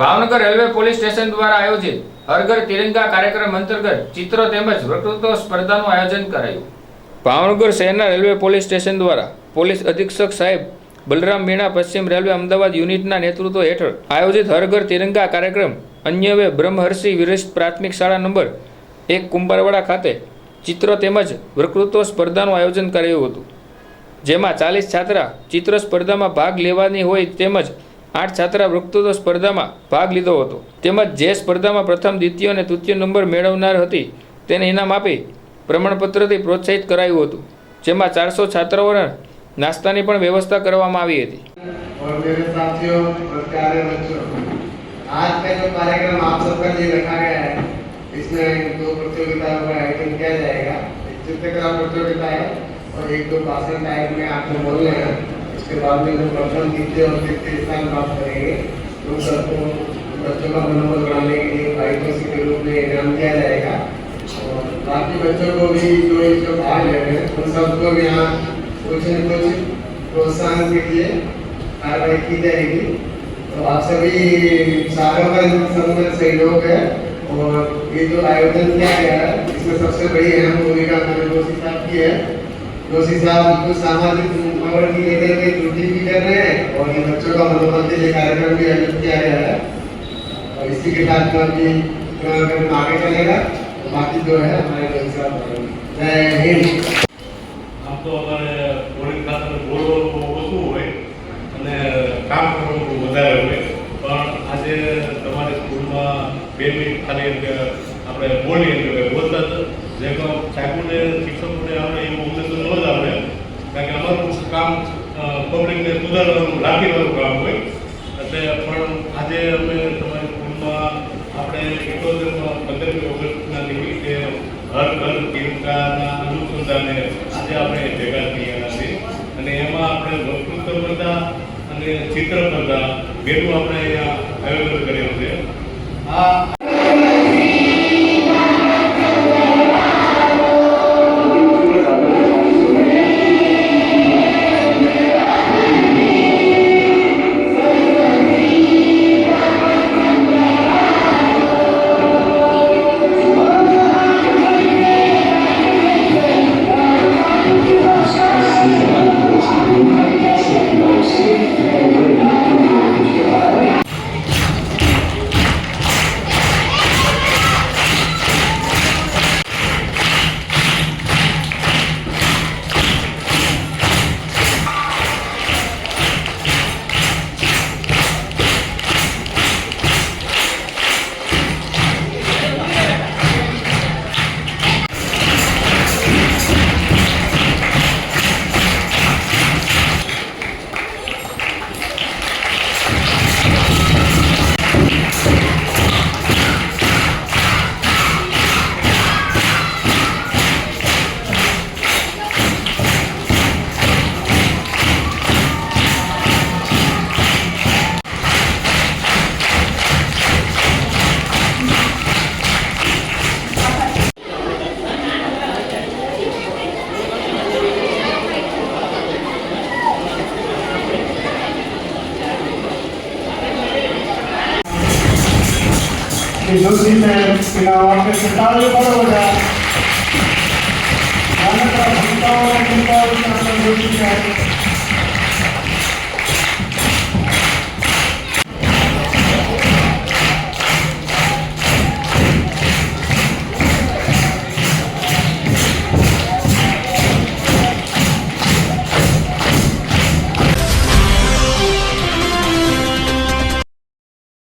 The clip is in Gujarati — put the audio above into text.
ભાવનગર રેલવે પોલીસ સ્ટેશન દ્વારા આયોજિત હરઘર તિરંગા કાર્યક્રમ અંતર્ગત ચિત્રો તેમજ વક્તૃત્વ સ્પર્ધાનું આયોજન કરાયું. ભાવનગર શહેરના રેલવે પોલીસ સ્ટેશન દ્વારા પોલીસ અધિક્ષક સાહેબ બલરામ મીણા પશ્ચિમ રેલવે અમદાવાદ યુનિટના નેતૃત્વ હેઠળ આયોજિત હરઘર તિરંગા કાર્યક્રમ અન્યવે બ્રહ્મહર્ષિ વિરસ્ત પ્રાથમિક શાળા નંબર એક કુંભારવાડા ખાતે ચિત્રો તેમજ વક્તૃત્વ સ્પર્ધાનું આયોજન કરાયું હતું. જેમાં ચાલીસ છાત્રા ચિત્ર સ્પર્ધામાં ભાગ લેવાની હોય તેમજ આઠ છાત્રા વક્તૃત્વ સ્પર્ધામાં ભાગ લીધો હતો તેમજ જે સ્પર્ધામાં પ્રથમ દ્વિતીય અને તૃતીય નંબર મેળવનાર હતી તેને ઇનામ આપી પ્રમાણપત્રથી પ્રોત્સાહિત કરાયું હતું જેમાં ચારસો છાત્રાઓને નાસ્તાની પણ વ્યવસ્થા કરવામાં આવી હતી और मेरे साथियों और प्यारे बच्चों आज का जो कार्यक्रम आप सबका लिए रखा गया है इसमें दो प्रतियोगिताओं का आयोजन किया जाएगा एक चित्रकला प्रतियोगिता है और एक दो भाषण टाइप में आपको बोलने हैं इसके बाद में जो प्रथम द्वितीय और तृतीय स्थान प्राप्त करेंगे उन सबको बच्चों का मनोबल बढ़ाने के लिए पारितोषिक के रूप में इनाम दिया जाएगा। और बाकी बच्चों को भी जो इसमें भाग ले रहे हैं, उन सबको भी यहाँ कुछ न कुछ प्रोत्साहन के लिए कार्रवाई की जाएगी। तो आप सभी सारों का संबंध सहयोग है और ये जो आयोजन किया गया है, इसमें सबसे बड़ी अहम भूमिका जोशी साहब की है। जोशी साहब कुछ सामाजिक खबर की लेते हुए ड्यूटी भी कर रहे हैं और ये बच्चों का मनोबल के लिए कार्यक्रम भी आयोजित किया गया है और इसी के साथ में अभी कार्यक्रम आगे चलेगा तो बाकी जो है हमारे जोशी साहब करेंगे। जय हिंद આમ તો અમારે પોલીસ ખાતાને બોલવાનું ઓછું હોય અને કામ કરવાનું બહુ વધારે હોય પણ આજે તમારી સ્કૂલમાં બે મિનિટ ખાલી એમ કે આપણે બોલીએ એટલે કે બોલતા જ જે કામ સાહેબોને પબ્લિકને સુધારવાનું, રાખીવાનું કામ હોય. એટલે પણ આજે અમે તમારી સ્કૂલમાં આપણે એકોતેરમાં પંદરમી ઓગસ્ટના નિમિત્તે હર ઘર તિરંગાના અનુસંધાને આજે આપણે ભેગા થયા છીએ. અને એમાં આપણે વક્તૃત્વ સ્પર્ધા અને ચિત્ર સ્પર્ધા બેનું આપણે અહીંયા આયોજન કર્યું છે. આ శ్రీ జ్యోతిష శ్రీ రామకృష్ణ తాలూకాలో కూడా జ్ఞానకర భక్తాలను జ్యోతిషారు